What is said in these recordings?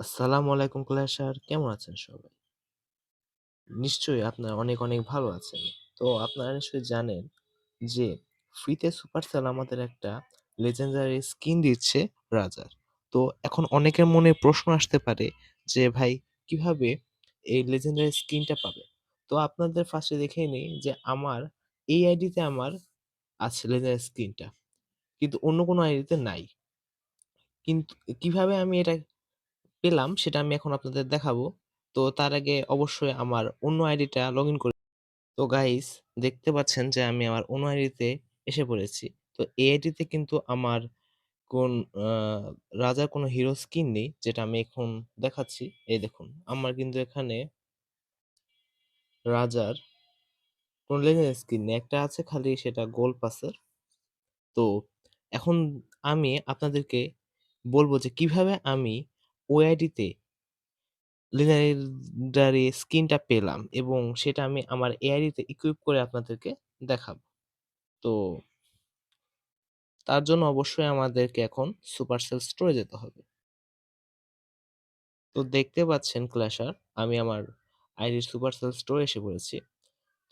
আসসালামু আলাইকুম cooler sir কেমন আছেন সবাই? নিশ্চয়ই আপনারা অনেক, অনেক ভালো আছেন। তো আপনারা নিশ্চয়ই জানেন যে ফ্রিতে সুপারসেল আমাদের একটা legendary স্কিন দিচ্ছে রাজার। তো এখন অনেকের মনে প্রশ্ন আসতে পারে যে ভাই কীভাবে এই legendary স্কিনটা পাবে? তো আপনাদের ফার্স্টে দেখিয়ে নিই যে আমার এই আইডিতে আমার আছে legendary স্কিনটা। কিন্তু অন্য কোনো আইডিতে নাই। কিন্তু কীভাবে আমি এটা পেলাম, সেটা আমি এখন আপনাদের দেখাবো। তো তার আগে অবশ্যই আমার অন্য আইডিটা লগইন করে তো গাইস দেখতে পাচ্ছেন যে আমি আমার অন্য আইডিতে এসে পড়েছি। তো এই আইডিতে কিন্তু আমার কোন রাজার কোনো হিরো স্কিন নেই, যেটা আমি এখন দেখাচ্ছি। এই দেখুন, আমার কিন্তু এখানে রাজার কোন legendary স্কিন নেই। একটা আছে খালি সেটা গোল পাসের। তো এখন আমি আপনাদেরকে বলব যে কীভাবে আমি ওই আইডিতে legendary স্কিনটা পেলাম এবং সেটা আমি আমার এআইডিতে ইকুইপ করে আপনাদেরকে দেখাবো। তো তার জন্য অবশ্যই আমাদেরকে এখন সুপারসেল স্টোরে যেতে হবে। তো দেখতে পাচ্ছেন ক্ল্যাশার আমি আমার আইডির সুপারসেল স্টোরে এসে পড়েছি।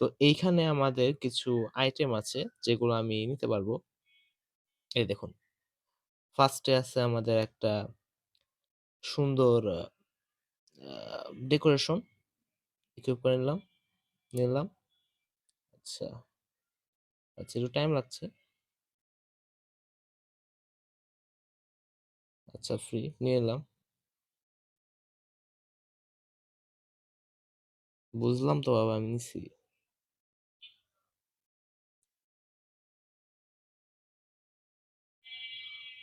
তো এইখানে আমাদের কিছু আইটেম আছে যেগুলো আমি নিতে পারব। এই দেখুন। ফার্স্টে আছে আমাদের একটা সুন্দর ডেকোরেশন ইকুইপ করে নিলাম, নিলাম। আচ্ছা। আচ্ছা একটু টাইম লাগছে। আচ্ছা ফ্রি নিয়ে এলাম বুঝলাম তো বাবা আমি নিছি।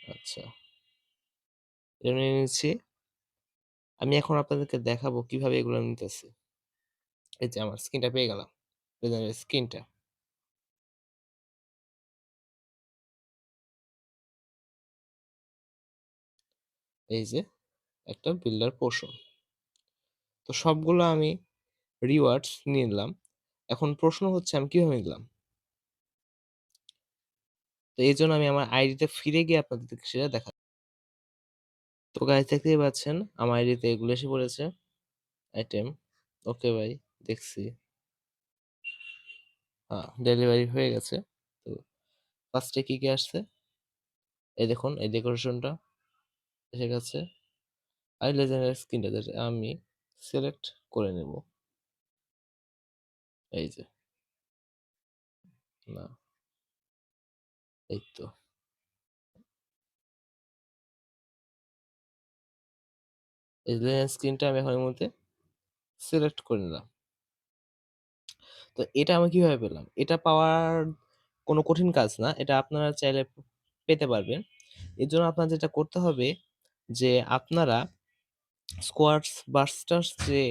আচ্ছা। নিচ্ছি। আমি এখন আপনাদেরকে দেখাবো কীভাবে এগুলো নিতেছি। এই যে আমার স্কিনটা পেয়ে গেলাম। স্ক্রিনটা এই যে একটা বিল্ডার পোর্শন। তো সবগুলো আমি রিওয়ার্ডস নিয়ে নিলাম। এখন প্রশ্ন হচ্ছে, আমি কীভাবে নিলাম? তো এই জন্য আমি আমার আইডিতে ফিরে গিয়ে আপনাদেরকে সেটা দেখা তো গাইস দেখতেই পাচ্ছেন আমার আইডিতে এগুলো এসে পড়েছে। আইটেম। ওকে ভাই দেখছি। হ্যাঁ, ডেলিভারি হয়ে গেছে। তো ফার্স্টে কী কী আসছে? এই দেখুন এই ডেকোরেশনটা এসে গেছে। আই স্কিনটা যেটা আমি সিলেক্ট করে নেব। এই যে। না। এই তো। Legendary স্কিনটা আমি এখন মধ্যে সিলেক্ট করে নিলাম। তো এটা আমি কীভাবে পেলাম? এটা পাওয়ার কোনো কঠিন কাজ না। এটা আপনারা চাইলে পেতে পারবেন। এর জন্য আপনার যেটা করতে হবে যে, আপনারা স্কোয়াডস বাস্টার্স যে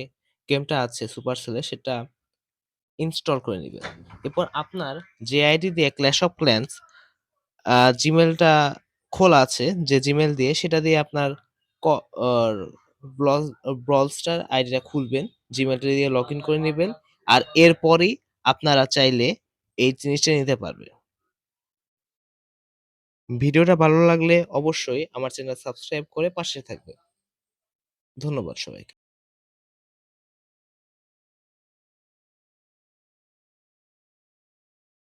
গেমটা আছে সুপারসেলের সেটা ইনস্টল করে নিবেন। এরপর আপনার যে আইডি দিয়ে ক্ল্যাশ অফ ক্ল্যান্স আ জিমেইলটা খোলা আছে, যে জিমেইল দিয়ে সেটা দিয়ে আপনার ক অর ব্লজ ব্রল স্টার আইডিটা খুলবেন। জিমেলটা দিয়ে লগ ইন করে নেবেন, আর এরপরেই আপনারা চাইলে এই জিনিসটা নিতে পারবেন। ভিডিওটা ভালো লাগলে অবশ্যই আমার চ্যানেল সাবস্ক্রাইব করে পাশে থাকবেন। ধন্যবাদ সবাইকে।